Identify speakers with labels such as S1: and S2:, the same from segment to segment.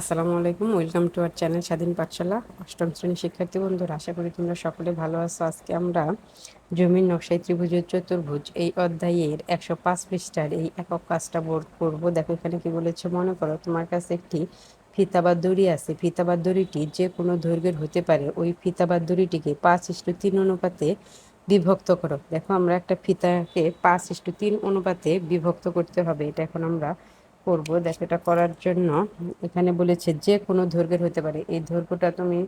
S1: আসসালামু আলাইকুম, welcome to R channel স্বাধীন পাঠশালা। অষ্টম শ্রেণির শিক্ষার্থী বন্ধুরা, আশা করি তোমরা সকলে ভালো আছো। আজকে আমরা জমির নকশায় ত্রিভুজের চতুর্ভুজ এই অধ্যায়ের একশো পাঁচ পৃষ্ঠার এই একক কাজটা বোর্ড করব। দেখো, এখানে কি বলেছে? মনে করো তোমার কাছে একটি ফিতা বা দড়ি আছে। ফিতা বা দড়িটি যে কোনো দৈর্ঘ্যের হতে পারে। ওই ফিতা বা দড়িটিকে পাঁচ ইস্টু তিন অনুপাতে বিভক্ত করো। দেখো, আমরা একটা ফিতাকে পাঁচ ইস্টু তিন অনুপাতে বিভক্ত করতে হবে। এটা এখন আমরা করব দেখো, এটা করার জন্য এখানে বলেছে যে কোনো দৈর্ঘ্যের হতে পারে। এই দৈর্ঘ্যটা তুমি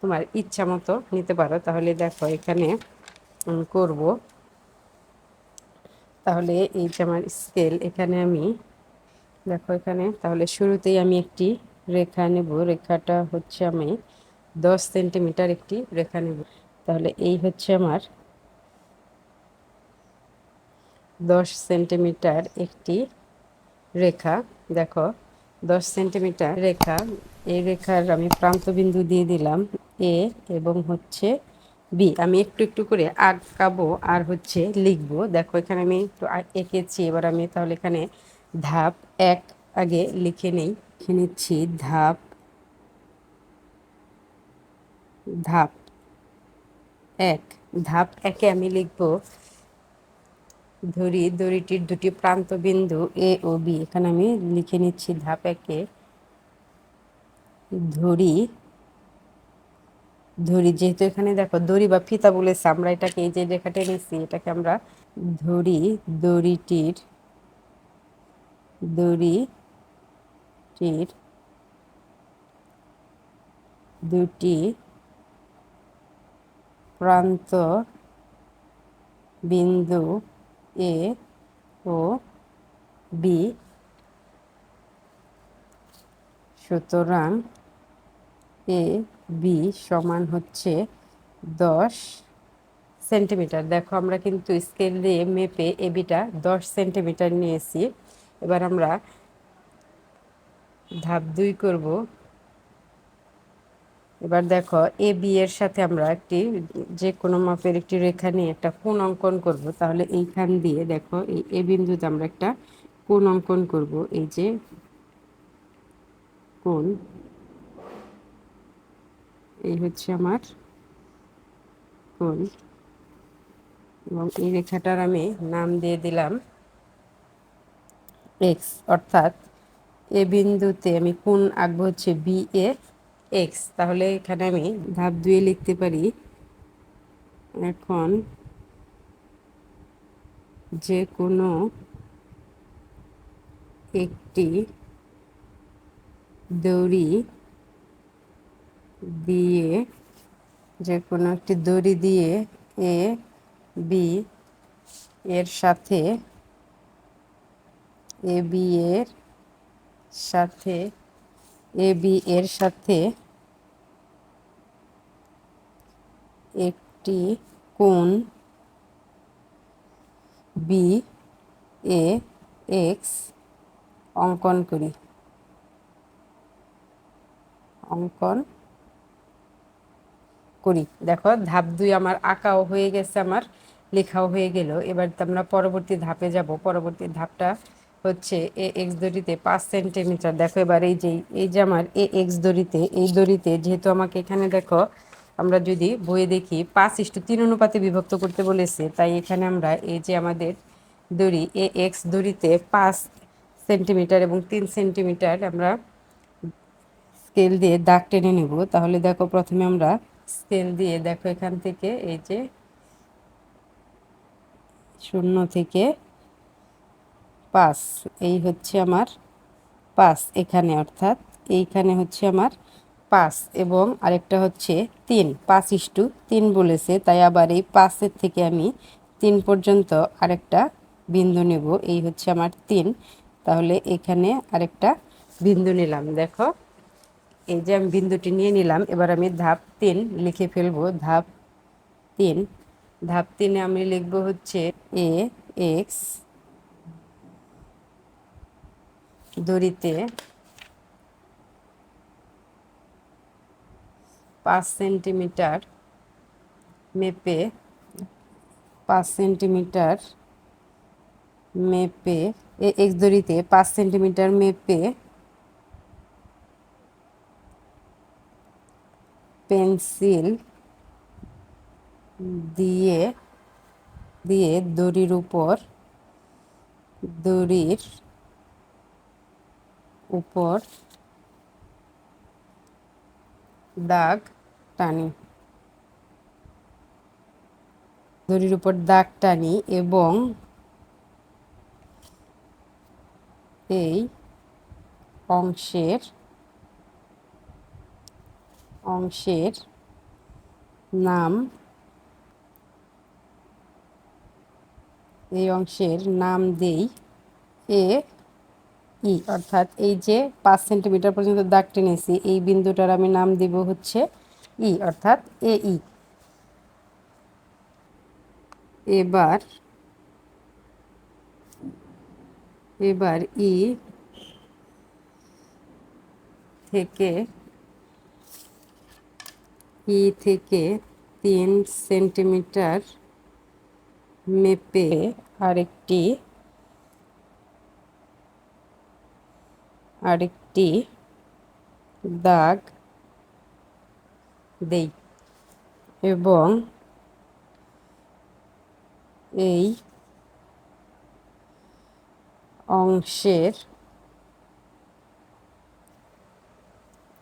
S1: তোমার ইচ্ছা মতো নিতে পারো। তাহলে দেখো এখানে করব। তাহলে এই যে আমার স্কেল এখানে আমি দেখো এখানে, তাহলে শুরুতেই আমি একটি রেখা নেব। রেখাটা হচ্ছে আমি দশ সেন্টিমিটার একটি রেখা নেব। তাহলে এই হচ্ছে আমার দশ সেন্টিমিটার একটি রেখা, দেখো, দশ সেন্টিমিটার রেখা, এই রেখার আমি প্রান্তবিন্দু দিয়ে দিলাম এ এবং হচ্ছে বি আমি একটু একটু করে আঁকাবো আর হচ্ছে লিখব। দেখো, এখানে আমি একটু এঁকেছি, এবার আমি তাহলে এখানে ধাপ এক আগে লিখে নেই, লিখে নিচ্ছি ধাপ ধাপ এক। ধাপ একে আমি লিখব ধরি, দড়িটির দুটি প্রান্ত বিন্দু এ ও বি এখানে আমি লিখে নিচ্ছি ধাপ একে। ধরি ধরি, যেহেতু এখানে দেখো দড়ি বা ফিতা বলেছে, আমরা এটাকে এই যে রেখাটা নিচ্ছি এটাকে আমরা ধরি দড়িটির দড়িটির দুটি প্রান্ত বিন্দু এ ও বি সুতরাং এ বি সমান হচ্ছে দশ সেন্টিমিটার। দেখো, আমরা কিন্তু স্কেল দিয়ে মেপে বিটা দশ সেন্টিমিটার নিয়েছি। এবার আমরা ধাপ দুই করব। এবার দেখো এ বি এর সাথে আমরা একটি যে কোনো মাপের একটি রেখা নিয়ে একটা কোণ অঙ্কন করব। তাহলে এইখান দিয়ে দেখো, এই এ বিন্দুতে আমরা একটা কোণ অঙ্কন করব। এই যে কোণ, এই হচ্ছে আমার কোণ। এবং এই রেখাটার আমি নাম দিয়ে দিলাম এক্স অর্থাৎ এ বিন্দুতে আমি কোন আঁকবো হচ্ছে বি এ এক্স তাহলে এখানে আমি ধাপ দুয়ে লিখতে পারি। এখন যে কোনো একটি দড়ি দিয়ে যে কোনো একটি দড়ি দিয়ে এ বি এর সাথে এ বি এর সাথে এ, বি এর সাথে একটি কোণ বি এ এক্স অঙ্কন করি। অঙ্কন করি। দেখো, ধাপ দুই আমার আঁকাও হয়ে গেছে, আমার লেখাও হয়ে গেল। এবার আমরা পরবর্তী ধাপে যাব। পরবর্তী ধাপটা হচ্ছে এ এক্স দড়িতে পাঁচ সেন্টিমিটার। দেখো এবার এই যে এই যে আমার এ এক্স দড়িতে, এই দড়িতে যেহেতু আমাকে এখানে দেখো, আমরা যদি বইয়ে দেখি, পাঁচ ইস্টু তিন অনুপাতে বিভক্ত করতে বলেছে, তাই এখানে আমরা এই যে আমাদের দড়ি এ এক্স দড়িতে পাঁচ সেন্টিমিটার এবং তিন সেন্টিমিটার আমরা স্কেল দিয়ে দাগ টেনে নেব। তাহলে দেখো প্রথমে আমরা স্কেল দিয়ে দেখো এখান থেকে এই যে শূন্য থেকে পাঁচ এই হচ্ছে আমার পাঁচ এখানে অর্থাৎ এইখানে হচ্ছে আমার পাঁচ এবং আরেকটা হচ্ছে তিন পাঁচ ইস্টু তিন বলেছে, তাই আবার এই পাঁচের থেকে আমি তিন পর্যন্ত আরেকটা বিন্দু নেব, এই হচ্ছে আমার তিন। তাহলে এখানে আরেকটা বিন্দু নিলাম, দেখো, এই যে আমি বিন্দুটি নিয়ে নিলাম, এবার আমি ধাপ তিন লিখে ফেলব, ধাপ তিন। ধাপ তিনে আমি লিখব হচ্ছে এ, এক্স দড়িতে পাঁচ সেন্টিমিটার মেপে, পাঁচ সেন্টিমিটার মেপে এক দড়িতে পাঁচ সেন্টিমিটার মেপে পেন্সিল দিয়ে দিয়ে দড়ির উপর দড়ির উপর দাগ টানি। দড়ির উপর দাগ টানি এবং এই অংশের অংশের নাম, এই অংশের নাম দেই এ ই, অর্থাৎ এই যে পাঁচ সেন্টিমিটার পর্যন্ত দাগ টেনেছি এই বিন্দুটার আমি নাম দিব হচ্ছে ই, অর্থাৎ এ ই। এবার এবার ই থেকে ই থেকে তিন সেন্টিমিটার মেপে আরেকটি আরেকটি দাগ দেই এবং এই অংশের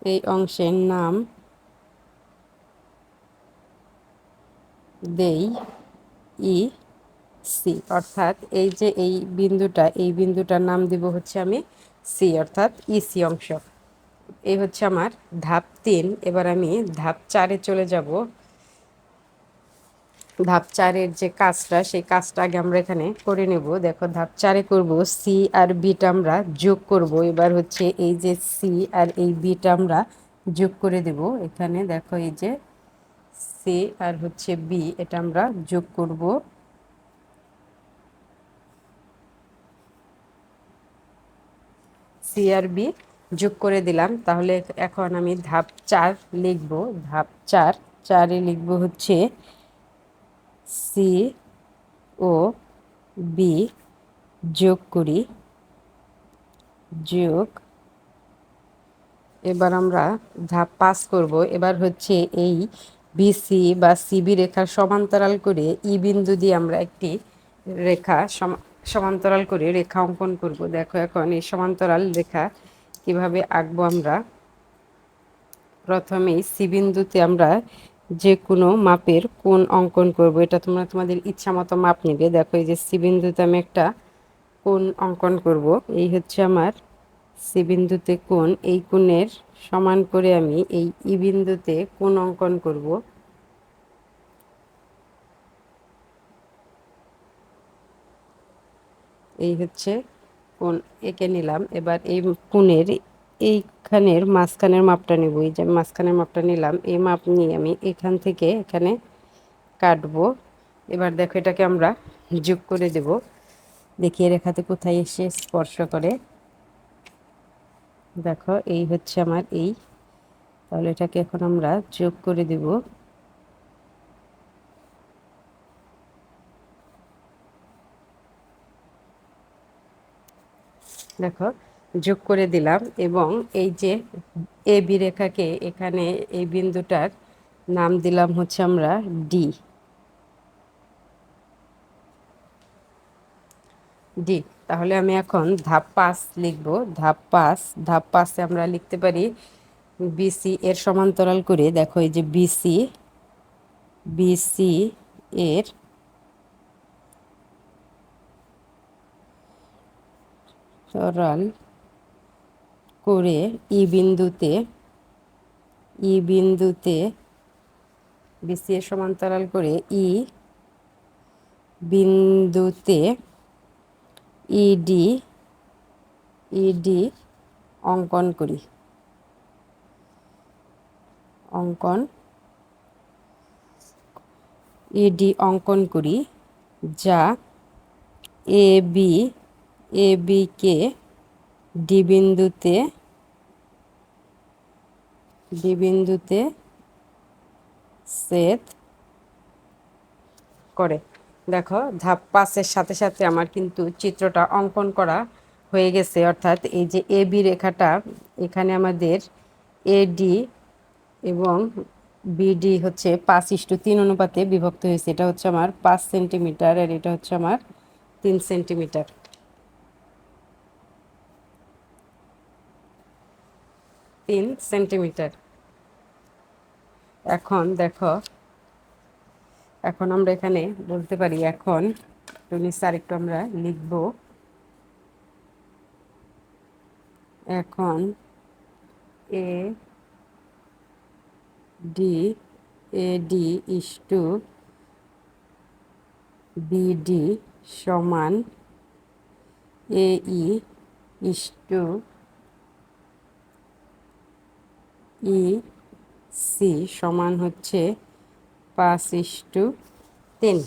S1: এই অংশের নাম দেই ই সি। অর্থাৎ এই যে এই বিন্দুটা, এই বিন্দুটার নাম দিব হচ্ছে আমি সি অর্থাৎ ইসি অংশ। এই হচ্ছে আমার ধাপ তিন। এবার আমি ধাপ চারে চলে যাব। ধাপ চারের যে কাজটা, সেই কাজটা আগে আমরা এখানে করে নেব। দেখো, ধাপ চারে করব সি আর বিটা আমরা যোগ করব। এবার হচ্ছে এই যে সি আর এই বিটা আমরা যোগ করে দেব। এখানে দেখো এই যে সি আর হচ্ছে বি, এটা আমরা যোগ করব। সি আর বি যোগ করে দিলাম, তাহলে এখন আমি ধাপ চার লিখব। ধাপ চার, চারে লিখব হচ্ছে সি ও বি যোগ করি। যোগ, এবার আমরা ধাপ পাস করব। এবার হচ্ছে এই বিসি বা সিবি রেখার সমান্তরাল করে ই বিন্দু দিয়ে আমরা একটি রেখা সমান্তরাল করে রেখা অঙ্কন করব। দেখো এখন এই সমান্তরাল রেখা কীভাবে আঁকবো আমরা? প্রথমেই সি বিন্দুতে আমরা যে কোনো মাপের কোন অঙ্কন করব। এটা তোমরা তোমাদের ইচ্ছা মতো মাপ নেবে। দেখো এই যে সি বিন্দুতে আমি একটা কোন অঙ্কন করব। এই হচ্ছে আমার সি বিন্দুতে কোন এই কোণের সমান করে আমি এই ই বিন্দুতে কোন অঙ্কন করব। এই হচ্ছে কোন এঁকে নিলাম। এবার এই কোণের এইখানের মাঝখানের মাপটা নেব। এই যে মাঝখানের মাপটা নিলাম। এই মাপ নিয়ে আমি এখান থেকে এখানে কাটবো। এবার দেখো এটাকে আমরা যোগ করে দেব। দেখিয়ে রেখাতে কোথায় এসে স্পর্শ করে। দেখো এই হচ্ছে আমার এই। তাহলে এটাকে এখন আমরা যোগ করে দেব। দেখো, যোগ করে দিলাম এবং এই যে এ বি রেখাকে এখানে এই বিন্দুটার নাম দিলাম হচ্ছে আমরা ডি। ডি, তাহলে আমি এখন ধাপ পাঁচ লিখব। ধাপ পাঁচ, ধাপ পাঁচে আমরা লিখতে পারি বিসি এর সমান্তরাল করে। দেখো, এই যে বিসি বিসি এর সরল করে ই বিন্দুতে ই বিন্দুতে বিসি এর সমান্তরাল করে ই বিন্দুতে ইডি ইডি অঙ্কন করি। অঙ্কন ইডি অঙ্কন করি যা এ বি এ বিকে ডি বিন্দুতে ডি করে। দেখো, ধাপ পাঁচের সাথে সাথে আমার কিন্তু চিত্রটা অঙ্কন করা হয়ে গেছে। অর্থাৎ এই যে এ বি রেখাটা, এখানে আমাদের এডি এবং বিডি হচ্ছে পাঁচ ইস্টু তিন অনুপাতে বিভক্ত হয়েছে। এটা হচ্ছে আমার পাঁচ সেন্টিমিটার আর এটা হচ্ছে আমার তিন সেন্টিমিটার। তিন সেন্টিমিটার। এখন দেখো, এখন আমরা এখানে বলতে পারি এখন নিচে আরেকটু আমরা লিখব। এখন A D A D is two BD সমান A is to E, C সমান হচ্ছে পাঁচ ইস টু তিন।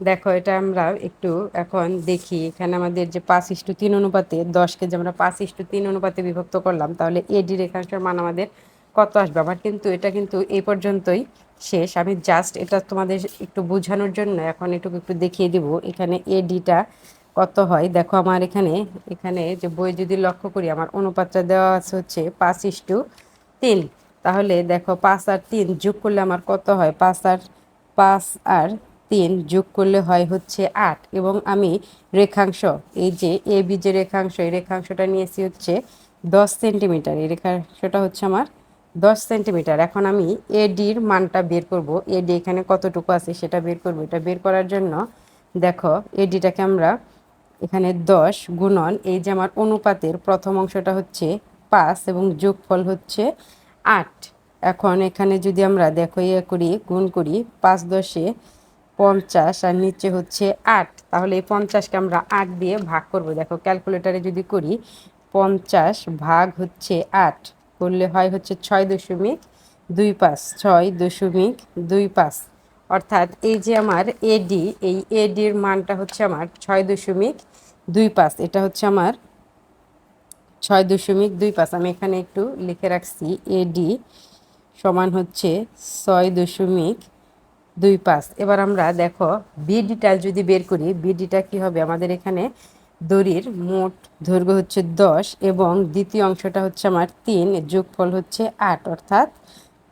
S1: দেখো এটা আমরা একটু এখন দেখি, এখানে আমাদের যে পাঁচ ইস্টু তিন অনুপাতে দশকে যে আমরা পাঁচ ইস্টু তিন অনুপাতে বিভক্ত করলাম, তাহলে এডি রেখাংশের মান আমাদের কত আসবে? আমার কিন্তু এটা কিন্তু এই পর্যন্তই শেষ। আমি জাস্ট এটা তোমাদের একটু বোঝানোর জন্য এখন একটু একটু দেখিয়ে দিব, এখানে এডিটা কত হয়? দেখো আমার এখানে এখানে যে বই যদি লক্ষ্য করি, আমার অনুপাতটা দেওয়া আছে হচ্ছে পাঁচ ইস্টু তিন। তাহলে দেখো পাঁচ আর তিন যোগ করলে আমার কত হয়? পাঁচ আর পাঁচ আর তিন যোগ করলে হয় হচ্ছে আট। এবং আমি রেখাংশ, এই যে এ, বি, যে রেখাংশ, এই রেখাংশটা নিয়েছি হচ্ছে দশ সেন্টিমিটার। এই রেখাংশটা হচ্ছে আমার দশ সেন্টিমিটার। এখন আমি এডির মানটা বের করব। এডি এখানে কতটুকু আছে সেটা বের করব। এটা বের করার জন্য দেখো এডিটাকে আমরা এখানে দশ গুণন, এই যে আমার অনুপাতের প্রথম অংশটা হচ্ছে পাঁচ এবং যোগফল হচ্ছে আট। এখন এখানে যদি আমরা দেখো ইয়ে করি, গুণ করি, পাঁচ দশে পঞ্চাশ আর নিচে হচ্ছে আট। তাহলে এই পঞ্চাশকে আমরা আট দিয়ে ভাগ করব। দেখো, ক্যালকুলেটারে যদি করি, পঞ্চাশ ভাগ হচ্ছে আট, করলে হয় হচ্ছে ছয় দশমিক দুই পাঁচ, ছয় দশমিক দুই পাঁচ। অর্থাৎ এই যে আমার এডি এই এডির মানটা হচ্ছে আমার ছয় দশমিক দুই পাঁচ, এটা হচ্ছে আমার ছয় দশমিক দুই পাঁচ। আমি এখানে একটু লিখে রাখছি এডি সমান হচ্ছে ছয় দশমিক দুই পাঁচ। এবার আমরা দেখো বিডিটা যদি বের করি বিডিটা কি হবে? আমাদের এখানে দড়ির মোট দৈর্ঘ্য হচ্ছে দশ এবং দ্বিতীয় অংশটা হচ্ছে আমার তিন যোগফল হচ্ছে আট, অর্থাৎ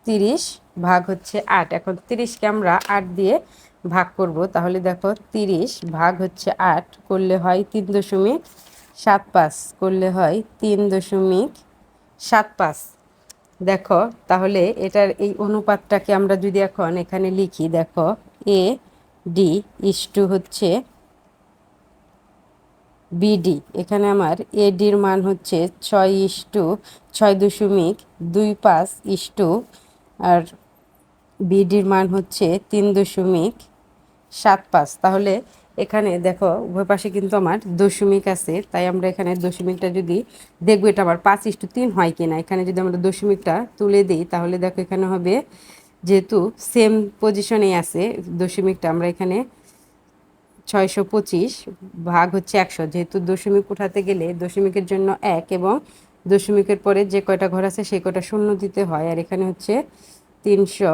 S1: তিরিশ ভাগ হচ্ছে আট। এখন তিরিশকে আমরা আট দিয়ে ভাগ করব। তাহলে দেখো, তিরিশ ভাগ হচ্ছে আট করলে হয় তিন দশমিক সাত পাঁচ করলে হয় তিন দশমিক সাত পাঁচ। দেখো, তাহলে এটার এই অনুপাতটাকে আমরা যদি এখন এখানে লিখি, দেখো এ ডি ইস্টু হচ্ছে বিডি এখানে আমার এডির মান হচ্ছে ছয় ইস্টু ছয় দশমিক দুই পাঁচ ইস্টু আর বিডির মান হচ্ছে তিন দশমিক সাত পাঁচ। তাহলে এখানে দেখো, উভয় পাশে কিন্তু আমার দশমিক আছে, তাই আমরা এখানে দশমিকটা যদি দেখব, এটা আবার পাঁচ ইস্টু তিন হয় কিনা। এখানে যদি আমরা দশমিকটা তুলে দিই, তাহলে দেখো এখানে হবে, যেহেতু সেম পজিশনে আছে, দশমিকটা আমরা এখানে ছয়শো পঁচিশ ভাগ হচ্ছে একশো। যেহেতু দশমিক উঠাতে গেলে দশমিকের জন্য এক এবং দশমিকের পরে যে কয়টা ঘর আছে সেই কয়টা শূন্য দিতে হয়, আর এখানে হচ্ছে তিনশো।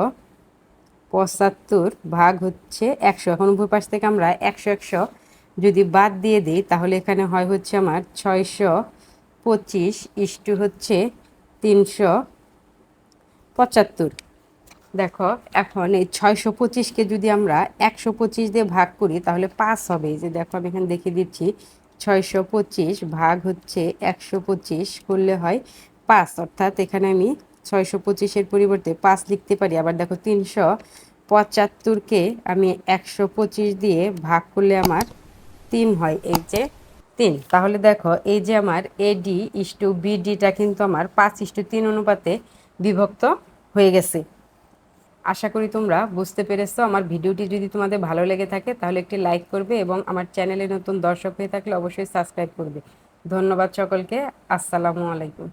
S1: পঁচাত্তর ভাগ হচ্ছে একশো। এখন উভয় পাশ থেকে আমরা একশো একশো যদি বাদ দিয়ে দিই, তাহলে এখানে হয় হচ্ছে আমার ছয়শো পঁচিশ ইস্টু হচ্ছে তিনশো পঁচাত্তর। দেখো, এখন এই ছয়শো পঁচিশকে যদি আমরা একশো পঁচিশ দিয়ে ভাগ করি, তাহলে পাঁচ হবে। যে দেখো, আমি এখানে দেখিয়ে দিচ্ছি, ছয়শো পঁচিশ ভাগ হচ্ছে একশো পঁচিশ করলে হয় পাঁচ। অর্থাৎ এখানে আমি ছয়শো পঁচিশের পরিবর্তে পাঁচ লিখতে পারি। আবার দেখো তিনশো পঁচাত্তরকে আমি একশো পঁচিশ দিয়ে ভাগ করলে আমার তিন হয়। এই যে তিন। তাহলে দেখো, এই যে আমার এডি ইস্টু বিডিটা কিন্তু আমার পাঁচ ইস্টু তিন অনুপাতে বিভক্ত হয়ে গেছে। আশা করি তোমরা বুঝতে পেরেছ। আমার ভিডিওটি যদি তোমাদের ভালো লেগে থাকে, তাহলে একটি লাইক করবে এবং আমার চ্যানেলে নতুন দর্শক হয়ে থাকলে অবশ্যই সাবস্ক্রাইব করবে। ধন্যবাদ সকলকে। আসসালামু আলাইকুম।